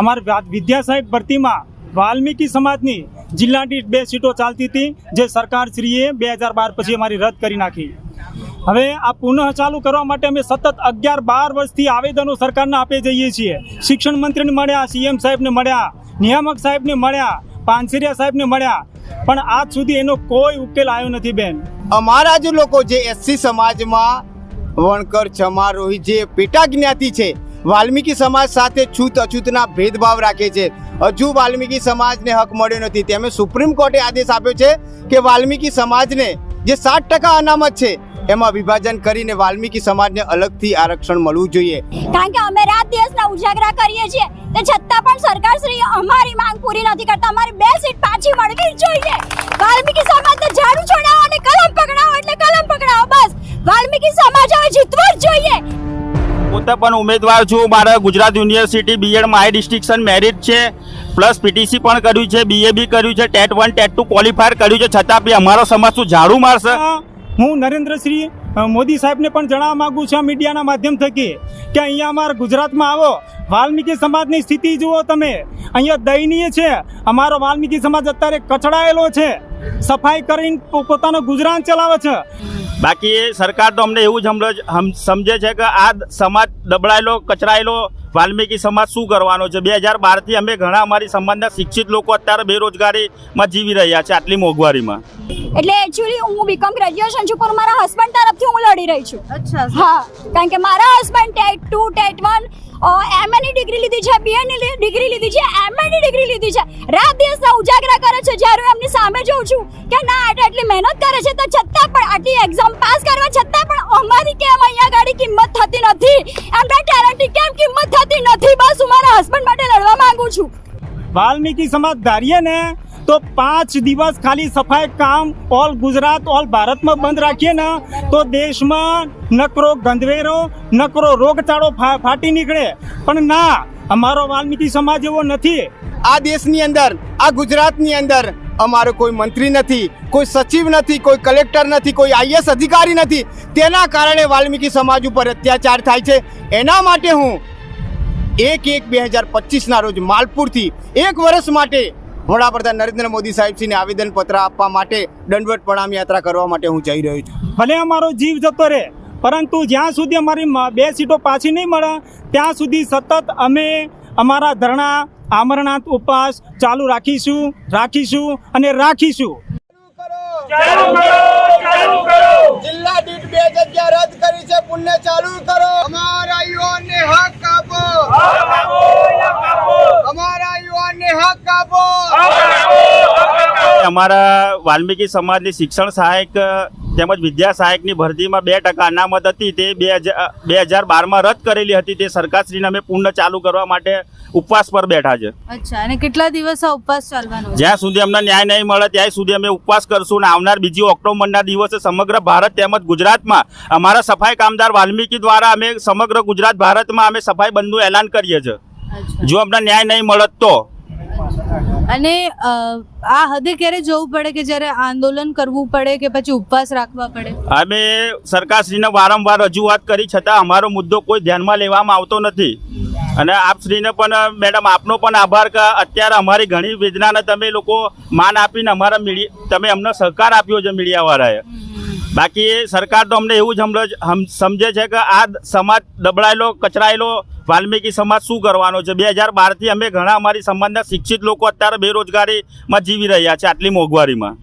અમારા વિદ્યા સાહેબ ભરતીમાં વાલ્મીકી સમાજની જિલ્લા દીઠ બે સીટો ચાલતી હતી, જે સરકારશ્રીએ બે હજાર બાર પછી અમારી રદ કરી નાખી. હવે આ પુનઃ ચાલુ કરવા માટે અમે સતત અગિયાર બાર વર્ષથી આવેદનો સરકારને આપે જઈએ છીએ. શિક્ષણ મંત્રીને મળ્યા, સીએમ સાહેબને મળ્યા, નિયામક સાહેબને મળ્યા, પાનસેરિયા સાહેબને મળ્યા. પણ આજ સુધી એનો કોઈ ઉકેલ આવ્યો નથી, બેન. અમારા જ લોકો જે એસસી સમાજમાં વણકર ચમારોહી જે પેટા જ્ઞાતિ છે વાલ્મીકી સમાજ સાથે છૂત અછૂતના ભેદભાવ રાખે છે. હજુ વાલ્મીકી સમાજને હક મળ્યો નથી. તેમે સુપ્રીમ કોર્ટે આદેશ આપ્યો છે કે વાલ્મીકી સમાજને જે સાત ટકા અનામત છે, એમાં વિભાજન કરીને વાલ્મીકી સમાજને અલગથી આરક્ષણ મળવું જોઈએ. કારણ કે અમે રાત દિવસના ઉજાગરા કરીએ છીએ, તે છતાં પણ સરકાર શ્રી અમારી માંગ પૂરી નથી કરતા. અમારી બે સીટ પાછી મળવી જોઈએ. વાલ્મીકી સમાજને ઝાડુ છોડાવો અને કલમ પકડાવો એટલે કલમ પકડાવો, બસ. વાલ્મીકી સમાજ હવે જીતવો જ જોઈએ. પોતે પણ ઉમેદવાર છું. મારે Gujarat university BEd my distinction merit છે. પ્લસ પીટીસી પણ કર્યું છે બીએ બી કર્યું છે TET one TET two qualifier કર્યું છે. છતાં બી અમારો સમાજ શું ઝાડુ મારશે? હું નરેન્દ્રશ્રી મોદી સાહેબને પણ જણાવવા માગું છું મીડિયાના માધ્યમ થકી કે અહીંયા અમારા ગુજરાતમાં આવો. વાલ્મીકી સમાજની સ્થિતિ જુઓ તમે. અહીંયા દયનીય છે. અમારો વાલ્મીકી સમાજ અત્યારે કચડાયેલો છે. સફાઈ કરીને પોતાનો ગુજરાન ચલાવે છે. બાકી સરકાર તો અમને એવું જ સમજ- છે કે આ સમાજ દબડાયેલો કચરાયેલો વાલ્મીકી સમાજ શું કરવાનો છે? બે હજાર બારથી અમે ઘણા અમારી સમાજના શિક્ષિત લોકો અત્યારે બેરોજગારીમાં જીવી રહ્યા છે આટલી મોંઘવારીમાં. એટલે એકચ્યુઅલી હું બીકોમ ગ્રેજ્યુએશન છું પણ મારા હસબન્ડ તરફથી હું લડી રહી છું. અચ્છા. હા કારણ કે મારા husband TET two TET one એમએની ડિગ્રી લીધી છે બીએની ડિગ્રી લીધી છે એમએની ડિગ્રી લીધી છે. રાત દિવસના ઉજાગરા કરે છે જ્યારે હું એમની સામે જોઉં છું કે ના આટલી આટલી મહેનત કરે છે તો છતાં પણ આટલી એક્ઝામ પાસ કરવા છતાં પણ અમારી કેમ અહીંયા વાલ્મીકી સમાજ ધારીએ ને તો પાંચ દિવસ ખાલી સફાઈ કામ ઓલ ગુજરાત, ઓલ ભારતમાં બંધ રાખીએ ને તો દેશમાં નકરો ગંધવેરો, નકરો રોગચાળો ફાટી નીકળે. પણ ના, અમારો વાલ્મીકી સમાજ એવો નથી. આ દેશની અંદર, આ ગુજરાતની અંદર અમારો કોઈ મંત્રી નથી, કોઈ સચિવ નથી, કોઈ કલેક્ટર નથી, કોઈ આઈએસ અધિકારી નથી. તેના કારણે વાલ્મીકી સમાજ ઉપર અત્યાચાર થાય છે. એના માટે હું એક એક બે હજાર પચીસના રોજ માલપુરથી એક વર્ષ માટે વડાપ્રધાન નરેન્દ્ર મોદી સાહેબશ્રીને આવેદનપત્ર આપવા માટે દંડવત પ્રણામ યાત્રા કરવા માટે હું જઈ રહ્યો છું. ભલે અમારો જીવ જતો રહે પરંતુ જ્યાં સુધી અમારી મ- બે સીટો પાછી નહીં મળે ત્યાં સુધી સતત અમે અમારા ધરણા આમરણાંત ઉપવાસ ચાલુ રાખીશું રાખીશું અને રાખીશું. જિલ્લા દીઠ બે જગ્યા રદ કરી છે પુણ્ય ચાલુ કરો. અમારા યુવાનને હક આપો અમારા યુવાનને હક આપો અમારા વાલ્મીકી સમાજની શિક્ષણ સહાયક તેમજ વિદ્યા સહાયકની ભરતીમાં બે ટકા અનામત હતી. તે બે હજાર બે હજાર બારમાં રદ કરેલી હતી. તે સરકારશ્રીને અમે પૂર્ણ ચાલુ કરવા માટે ઉપવાસ પર બેઠા છે. અચ્છા અને કેટલા દિવસ ઉપવાસ ચાલવાનો જ્યાં સુધી અમને ન્યાય નહીં મળે ત્યાં સુધી અમે ઉપવાસ કરશું અને આવનાર બીજી ઓક્ટોબરના દિવસે સમગ્ર ભારત તેમજ ગુજરાતમાં અમારા સફાઈ કામદાર વાલ્મીકી દ્વારા અમે સમગ્ર ગુજરાત ભારતમાં અમે સફાઈ બંધનું એલાન કરીએ છીએ. જો અમને ન્યાય નહીં મળત તો? અને આ હદે ક્યારે જવું પડે કે જ્યારે આંદોલન કરવું પડે કે પછી ઉપવાસ રાખવા પડે? અમે સરકારશ્રીને વારંવાર રજૂઆત કરી, છતાં અમારો મુદ્દો કોઈ ધ્યાનમાં લેવામાં આવતો નથી. અને આપશ્રીને પણ, મેડમ, આપનો પણ આભાર કે અત્યારે અમારી ઘણી વેદનાને તમે લોકો માન આપીને અમારા મીડિયા, તમે અમને સહકાર આપ્યો છે મીડિયાવાળાએ. બાકી સરકાર તો અમને એવું જ સમજ- છે કે આ સમાજ દબડાયેલો કચરાયેલો વાલ્મીકી સમાજ શું કરવાનો છે બે હજાર બારથી અમે ઘણા અમારી સમાજના શિક્ષિત લોકો અત્યારે બેરોજગારીમાં જીવી રહ્યા છે આટલી મોંઘવારીમાં.